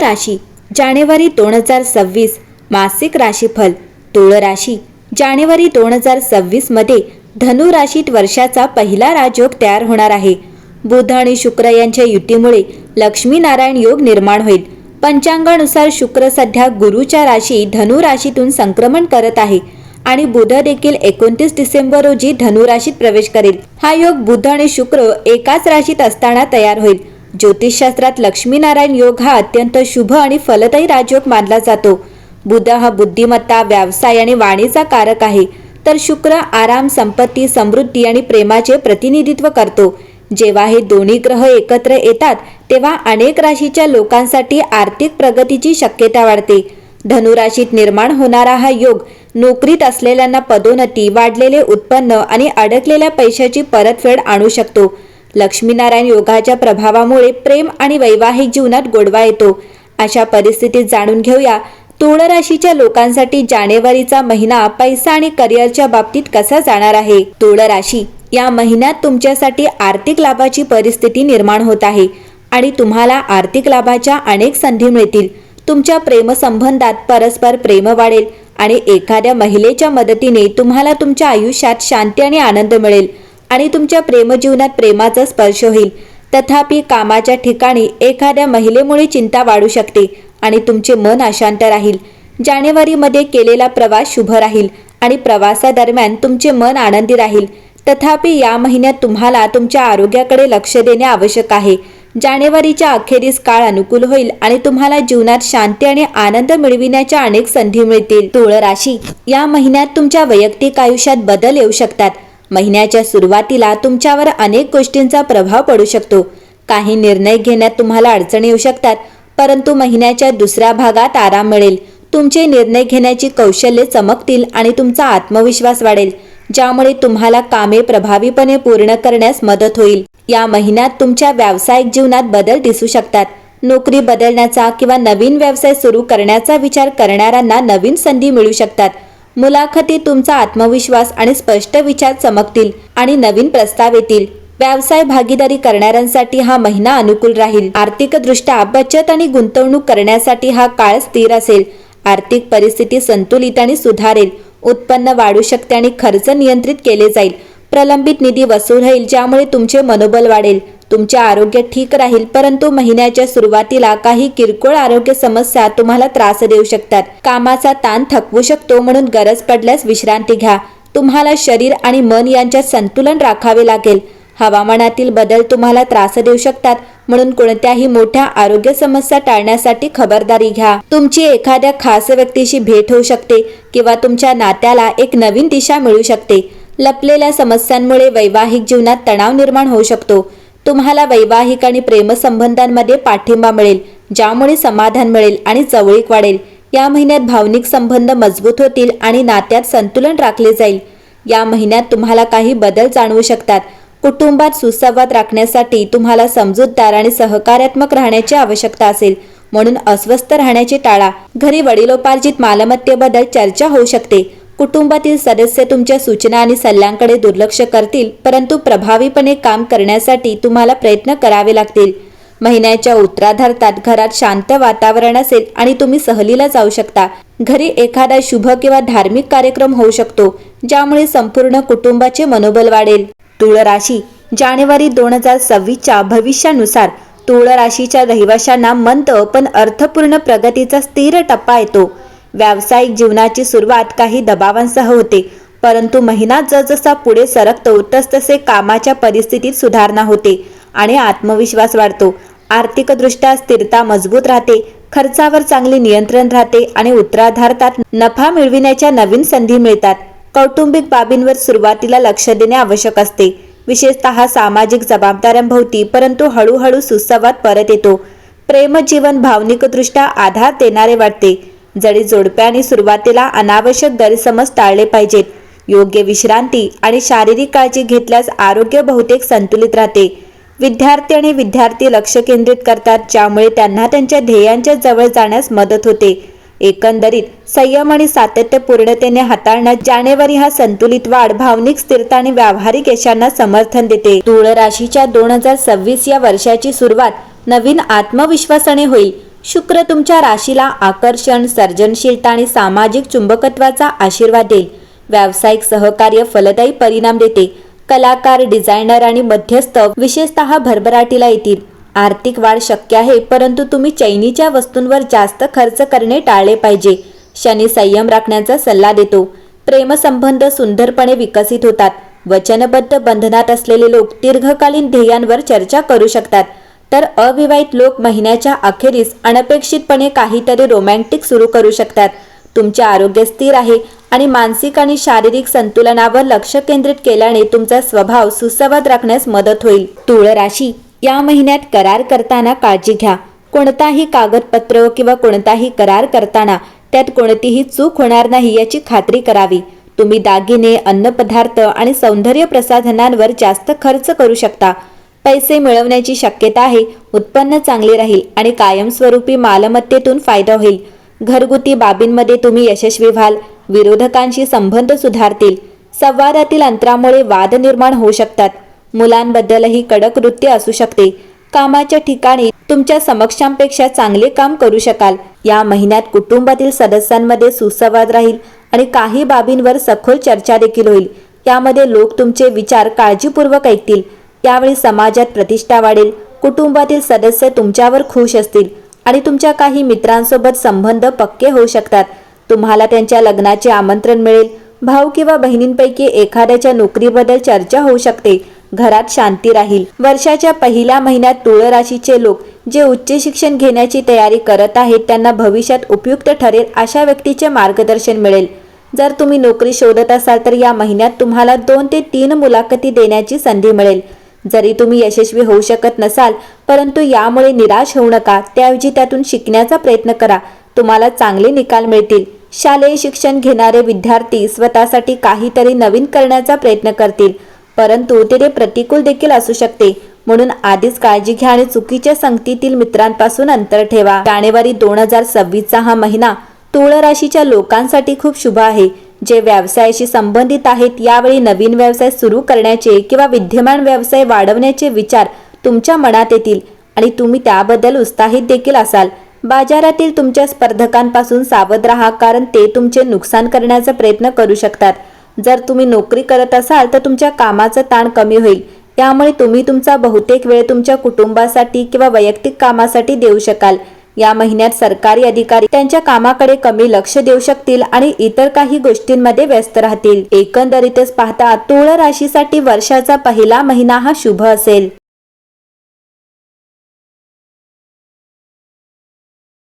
राशी जानेवारी दोन हजार सव्वीस मासिक राशीफल तुळ राशी जानेवारी दोन हजार सव्वीसमध्ये धनु राशीत वर्षाचा पहिला राजयोग तयार होणार आहे. बुध आणि शुक्र यांच्या युतीमुळे लक्ष्मीनारायण योग निर्माण होईल. पंचांगानुसार शुक्र सध्या गुरुच्या राशी धनु राशीतून संक्रमण करत आहे आणि बुध देखील एकोणतीस डिसेंबर रोजी धनु राशीत प्रवेश करेल. हा योग बुध आणि शुक्र एकाच राशीत असताना तयार होईल. ज्योतिषशास्त्रात लक्ष्मीनारायण योग हा अत्यंत शुभ आणि फलदायी राजयोग मानला जातो. बुध हा बुद्धिमत्ता व्यवसाय आणि वाणीचा कारक आहे. तर शुक्र आराम संपत्ती समृद्धी आणि प्रेमाचे प्रतिनिधित्व करतो. जेव्हा हे दोन्ही ग्रह एकत्र येतात तेव्हा अनेक राशीच्या लोकांसाठी आर्थिक प्रगतीची शक्यता वाढते. धनुराशीत निर्माण होणारा हा योग नोकरीत असलेल्यांना पदोन्नती वाढलेले उत्पन्न आणि अडकलेल्या पैशाची परतफेड आणू शकतो. लक्ष्मीनारायण योगाच्या प्रभावामुळे प्रेम आणि वैवाहिक जीवनात गोडवा येतो. अशा परिस्थितीत जाणून घेऊया तुळ राशीच्या लोकांसाठी जानेवारीचा महिना पैसा आणि करिअरच्या बाबतीत कसा जाणार आहे? तुळ राशी या महिन्यात तुमच्यासाठी आर्थिक लाभाची परिस्थिती निर्माण होत आहे आणि तुम्हाला आर्थिक लाभाच्या अनेक संधी मिळतील. तुमच्या प्रेमसंबंधात परस्पर प्रेम वाढेल आणि एखाद्या महिलेच्या मदतीने तुम्हाला तुमच्या आयुष्यात शांती आणि आनंद मिळेल. आणि तुमच्या प्रेमजीवनात प्रेमाचा स्पर्श होईल. तथापि कामाच्या ठिकाणी एखाद्या महिलेमुळे चिंता वाढू शकते आणि तुमचे मन अशांत राहील. जानेवारीमध्ये केलेला प्रवास शुभ राहील आणि प्रवासादरम्यान तुमचे मन आनंदी राहील. तथापि या महिन्यात तुम्हाला तुमच्या आरोग्याकडे लक्ष देणे आवश्यक आहे. जानेवारीच्या अखेरीस काळ अनुकूल होईल आणि तुम्हाला जीवनात शांती आणि आनंद मिळविण्याच्या अनेक संधी मिळतील. तुळ राशी या महिन्यात तुमच्या वैयक्तिक आयुष्यात बदल येऊ शकतात. महिन्याच्या सुरुवातीला तुमच्यावर अनेक गोष्टींचा प्रभाव पडू शकतो. काही निर्णय घेण्यात तुम्हाला अडचणी येऊ शकतात परंतु महिन्याच्या दुसऱ्या भागात आराम मिळेल. तुमचे निर्णय घेण्याची कौशल्ये चमकतील आणि तुमचा आत्मविश्वास वाढेल ज्यामुळे तुम्हाला कामे प्रभावीपणे पूर्ण करण्यास मदत होईल. या महिन्यात तुमच्या व्यावसायिक जीवनात बदल दिसू शकतात. नोकरी बदलण्याचा किंवा नवीन व्यवसाय सुरू करण्याचा विचार करणाऱ्यांना नवीन संधी मिळू शकतात. मुलाखतीत तुमचा आत्मविश्वास आणि स्पष्ट विचार चमकतील आणि नवीन प्रस्ताव येतील. व्यवसाय भागीदारी करणाऱ्यांसाठी हा महिना अनुकूल राहील. आर्थिकदृष्ट्या बचत आणि गुंतवणूक करण्यासाठी हा काळ स्थिर असेल. आर्थिक परिस्थिती संतुलित आणि सुधारेल. उत्पन्न वाढू शकते आणि खर्च नियंत्रित केले जाईल. प्रलंबित निधी वसूल होईल ज्यामुळे तुमचे मनोबल वाढेल. तुमचे आरोग्य ठीक राहील परंतु महिन्याच्या सुरुवातीला काही किरकोळ आरोग्य समस्या तुम्हाला त्रास देऊ शकतात. कामाचा ताण थकवू शकतो म्हणून गरज पडल्यास विश्रांती घ्या. तुम्हाला शरीर आणि मन यांच्यात संतुलन राखावे लागेल. हवामानातील बदल तुम्हाला त्रास देऊ शकतात म्हणून कोणत्याही मोठ्या आरोग्य समस्या टाळण्यासाठी खबरदारी घ्या. तुमची एखाद्या खास व्यक्तीशी भेट होऊ शकते किंवा तुमच्या नात्याला एक नवीन दिशा मिळू शकते. लपलेल्या समस्यांमुळे वैवाहिक जीवनात तणाव निर्माण होऊ शकतो. तुम्हाला वैवाहिक आणि प्रेमसंबंधांमध्ये पाठिंबा मिळेल ज्यामुळे समाधान मिळेल आणि जवळीक वाढेल. या महिन्यात भावनिक संबंध मजबूत होतील आणि नात्यात संतुलन राखले जाईल. या महिन्यात तुम्हाला काही बदल जाणवू शकतात. कुटुंबात सुसंवाद राखण्यासाठी तुम्हाला समजूतदार आणि सहकार्यात्मक राहण्याची आवश्यकता असेल. म्हणून अस्वस्थ राहण्याचे टाळा. घरी वडिलोपार्जित मालमत्तेबद्दल चर्चा होऊ शकते. कुटुंबातील सदस्य तुमच्या सूचना आणि सल्ल्यांकडे दुर्लक्ष करतील परंतु प्रभावीपणे काम करण्यासाठी तुम्हाला प्रयत्न करावे लागतील. महिन्याच्या उत्तराधार्तात घरात शांत वातावरण असेल आणि तुम्ही सहलीला जाऊ शकता. घरी एखादा शुभ किंवा धार्मिक कार्यक्रम होऊ शकतो ज्यामुळे संपूर्ण कुटुंबाचे मनोबल वाढेल. तुळ राशी जानेवारी दोन हजार सव्वीसच्या भविष्यानुसार तुळ राशीच्या रहिवाशांना मंद पण अर्थपूर्ण प्रगतीचा स्थिर टप्पा येतो. व्यावसायिक जीवनाची सुरुवात काही दबावांसह होते. परंतु महिना जसजसा पुढे सरकतो तसतसे कामाच्या परिस्थितीत सुधारणा होते आणि आत्मविश्वास वाढतो. आर्थिकदृष्ट्या स्थिरता मजबूत राहते खर्चावर चांगले नियंत्रण राहते आणि उत्तराधार्तात नफा मिळविण्याच्या नवीन संधी मिळतात. कौटुंबिक बाबींवर सुरुवातीला लक्ष देणे आवश्यक असते. विशेषतः सामाजिक जबाबदाऱ्यांभोवती परंतु हळूहळू सुसंवाद परत येतो. प्रेमजीवन भावनिकदृष्ट्या आधार देणारे वाटते. जडी जोडप्याने सुरुवातीला अनावश्यक गैरसमज टाळले पाहिजेत. योग्य विश्रांती आणि शारीरिक काळजी घेतल्यास आरोग्य बहुतेक संतुलित राहते. विद्यार्थी आणि विद्यार्थी लक्ष केंद्रित करतात ज्यामुळे त्यांना त्यांच्या ध्येयांच्या जवळ जाण्यास मदत होते. एकंदरीत संयम आणि सातत्यपूर्णतेने हाताळण्यात जानेवारी हा संतुलित वाढ भावनिक स्थिरता आणि व्यावहारिक यशांना समर्थन देते. तुळ राशीच्या दोन हजार सव्वीस या वर्षाची सुरुवात नवीन आत्मविश्वासाने होईल. शुक्र तुमच्या राशीला आकर्षण सर्जनशीलता आणि सामाजिक चुंबकत्वाचा आशीर्वाद देईल. व्यावसायिक सहकार्य फलदायी परिणाम देते. कलाकार डिझायनर आणि मध्यस्थ विशेषतः भरभराटीला येतील. आर्थिक वाढ शक्य आहे परंतु तुम्ही चैनीच्या वस्तूंवर जास्त खर्च करणे टाळले पाहिजे. शनी संयम राखण्याचा सल्ला देतो. प्रेमसंबंध सुंदरपणे विकसित होतात. वचनबद्ध बंधनात असलेले लोक दीर्घकालीन ध्येयांवर चर्चा करू शकतात. तर अविवाहित लोक महिन्याच्या अखेरीस अनपेक्षितपणे काहीतरी रोमॅन्टिक सुरू करू शकतात. तुमचे आरोग्य स्थिर आहे आणि मानसिक आणि शारीरिक संतुलनावर लक्ष केंद्रित केल्याने तुमचा स्वभाव सुसंवाद राखण्यास मदत होईल. तुळ राशी या महिन्यात करार करताना काळजी घ्या. कोणताही कागदपत्र किंवा कोणताही करार करताना त्यात कोणतीही चूक होणार नाही याची खात्री करावी. तुम्ही दागिने अन्नपदार्थ आणि सौंदर्य प्रसाधनांवर जास्त खर्च करू शकता. पैसे मिळवण्याची शक्यता आहे उत्पन्न चांगले राहील आणि कायमस्वरूपी मालमत्तेतून फायदा होईल. घरगुती बाबींमध्ये तुम्ही यशस्वी व्हाल विरोधकांशी संबंध सुधारतील संवादातील अंतरामुळे वाद निर्माण होऊ शकतात. मुलांबद्दलही कडक वृत्ती असू शकते. कामाच्या ठिकाणी तुमच्या समक्षांपेक्षा चांगले काम करू शकाल. या महिन्यात कुटुंबातील सदस्यांमध्ये सुसंवाद राहील आणि काही बाबींवर सखोल चर्चा देखील होईल. यामध्ये लोक तुमचे विचार काळजीपूर्वक ऐकतील. यावेळी समाजात प्रतिष्ठा वाढेल कुटुंबातील सदस्य तुमच्यावर खुश असतील आणि तुमच्या काही मित्रांसोबत संबंध पक्के होऊ शकतात. तुम्हाला त्यांच्या लग्नाचे आमंत्रण मिळेल. भाऊ किंवा बहिणींपैकी एखाद्याच्या नोकरीबद्दल चर्चा होऊ शकते. घरात शांती राहील. वर्षाच्या पहिल्या महिन्यात तुळ राशीचे लोक जे उच्च शिक्षण घेण्याची तयारी करत आहेत त्यांना भविष्यात उपयुक्त ठरेल अशा व्यक्तीचे मार्गदर्शन मिळेल. जर तुम्ही नोकरी शोधत असाल तर या महिन्यात तुम्हाला दोन ते तीन मुलाखती देण्याची संधी मिळेल. जरी तुम्ही यशस्वी होऊ शकत नसाल परंतु यामुळे निराश होऊ नका. त्याऐवजी त्यातून शिकण्याचा प्रयत्न करा. तुम्हाला चांगले निकाल मिळतील. शालेय शिक्षण घेणारे विद्यार्थी स्वतःसाठी काहीतरी नवीन करण्याचा प्रयत्न करतील. परंतु ते प्रतिकूल देखील असू शकते. म्हणून आधीच काळजी घ्या आणि चुकीच्या संगतीतील मित्रांपासून अंतर ठेवा. जानेवारी दोन हजार सव्वीसचा हा महिना तुळ राशीच्या लोकांसाठी खूप शुभ आहे. जे व्यवसायाशी संबंधित आहेत यावेळी नवीन व्यवसाय सुरू करण्याचे किंवा विद्यमान व्यवसाय वाढवण्याचे विचार तुमच्या मनात येतील आणि तुम्ही त्याबद्दल उत्साहित देखील असाल. बाजारातील तुमच्या स्पर्धकांपासून सावध राहा कारण ते तुमचे नुकसान करण्याचा प्रयत्न करू शकतात. जर तुम्ही नोकरी करत असाल तर तुमच्या कामाचा ताण कमी होईल. यामुळे तुम्ही तुमचा बहुतेक वेळ तुमच्या कुटुंबासाठी किंवा वैयक्तिक कामासाठी देऊ शकाल. या महिन्यात सरकारी अधिकारी त्यांच्या कामाकडे कमी लक्ष देऊ शकतील आणि इतर काही गोष्टींमध्ये व्यस्त राहतील. एकंदरीतच पाहता तुळ राशीसाठी वर्षाचा पहिला महिना हा शुभ असेल.